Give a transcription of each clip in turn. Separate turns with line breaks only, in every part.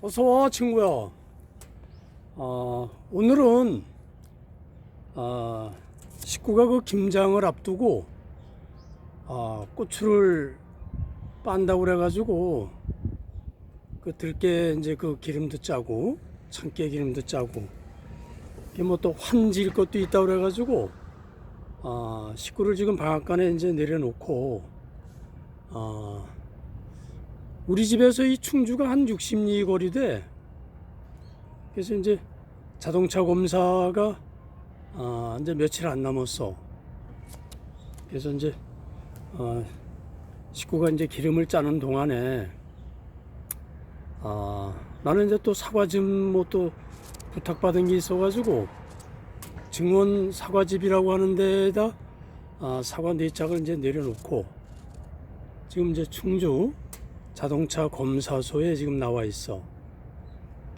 어서와 친구야. 어, 오늘은 어, 식구가 그 김장을 앞두고 어, 고추를 빤다고 그래가지고 그 들깨 이제 그 기름도 짜고 참깨 기름도 짜고 이게 뭐 또 환질 것도 있다고 그래가지고 어, 식구를 지금 방앗간에 이제 내려놓고 어, 우리 집에서 이 충주가 한 60리 거리 돼. 그래서 이제 자동차 검사가 아, 이제 며칠 안 남았어. 그래서 이제 어, 식구가 이제 기름을 짜는 동안에 아, 나는 이제 또 사과즙 뭐 또 부탁받은 게 있어가지고 증원 사과즙이라고 하는 데에다 아, 사과 네 짝을 이제 내려놓고 지금 이제 충주 자동차 검사소에 지금 나와 있어.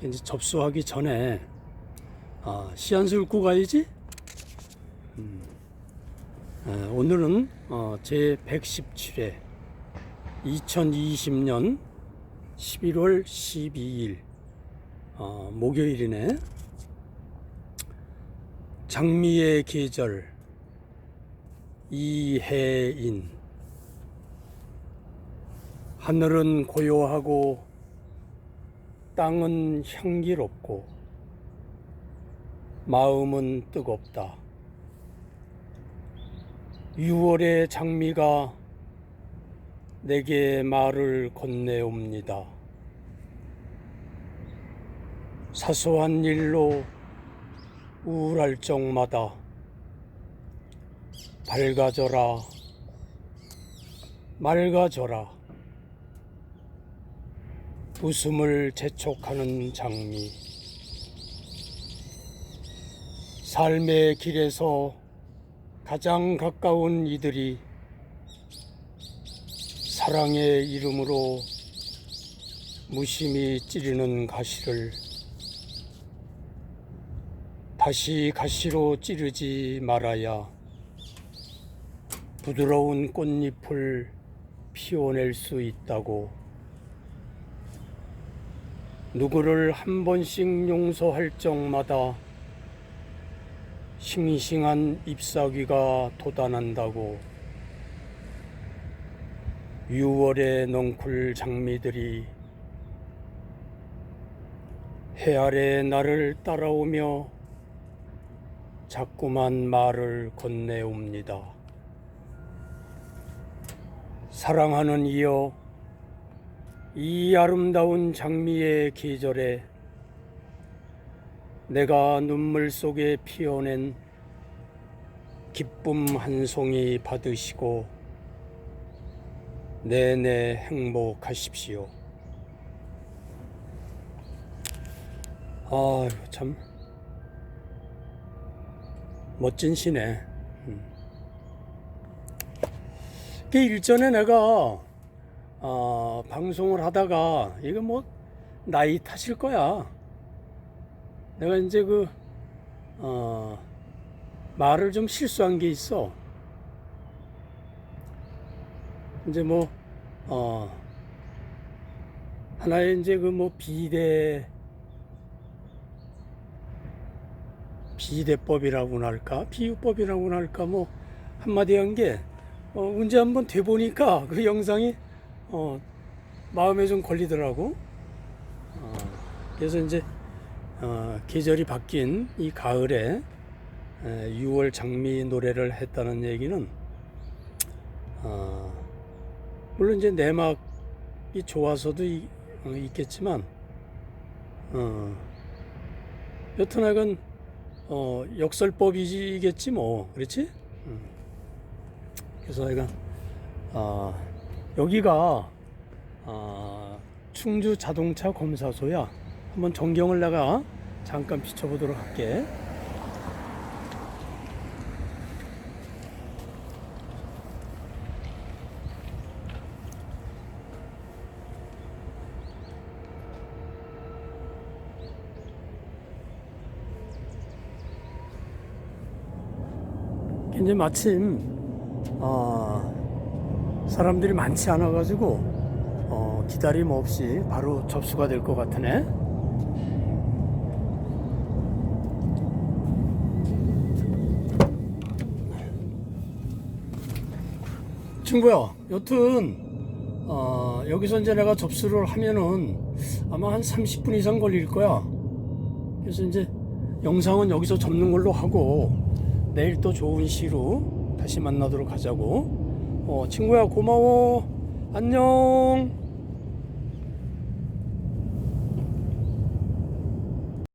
이제 접수하기 전에 아, 시안수 읽고 가야지. 음. 아, 오늘은 어, 제 117회 2020년 11월 12일 어, 목요일이네. 장미의 계절 이해인 하늘은 고요하고 땅은 향기롭고 마음은 뜨겁다. 6월의 장미가 내게 말을 건네옵니다. 사소한 일로 우울할 적마다 밝아져라, 맑아져라. 웃음을 재촉하는 장미. 삶의 길에서 가장 가까운 이들이 사랑의 이름으로 무심히 찌르는 가시를 다시 가시로 찌르지 말아야 부드러운 꽃잎을 피워낼 수 있다고 누구를 한 번씩 용서할 적마다 싱싱한 잎사귀가 돋아난다고 6월의 넝쿨 장미들이 해 아래 나를 따라오며 자꾸만 말을 건네옵니다. 사랑하는 이여 이 아름다운 장미의 계절에 내가 눈물 속에 피어낸 기쁨 한 송이 받으시고 내내 행복하십시오. 아유 참 멋진 시네. 음. 그 일전에 내가 어, 방송을 하다가 이거 뭐 나이 탓일 거야. 내가 이제 그 어, 말을 좀 실수한 게 있어. 이제 뭐 어, 하나의 이제 그 뭐 비대 비대법이라고나 할까 비유법이라고나 할까 뭐 한마디 한게 어, 언제 한번 돼 보니까 그 영상이 어, 마음에 좀 걸리더라고. 어, 그래서 이제 어, 계절이 바뀐 이 가을에 에, 6월 장미 노래를 했다는 얘기는 어, 물론 이제 내막이 좋아서도 이, 어, 있겠지만 어, 여튼하건 어, 역설법이겠지 뭐 그렇지? 음. 그래서 내가 어, 여기가 아, 충주 자동차 검사소야. 한번 전경을 내가 잠깐 비춰보도록 할게. 이제 마침 아, 사람들이 많지 않아 가지고 어, 기다림 없이 바로 접수가 될 것 같으네. 친구야, 여튼 어, 여기서 이제 내가 접수를 하면은 아마 한 30분 이상 걸릴 거야. 그래서 이제 영상은 여기서 접는 걸로 하고 내일 또 좋은 시로 다시 만나도록 하자고. 어, 친구야 고마워. 안녕.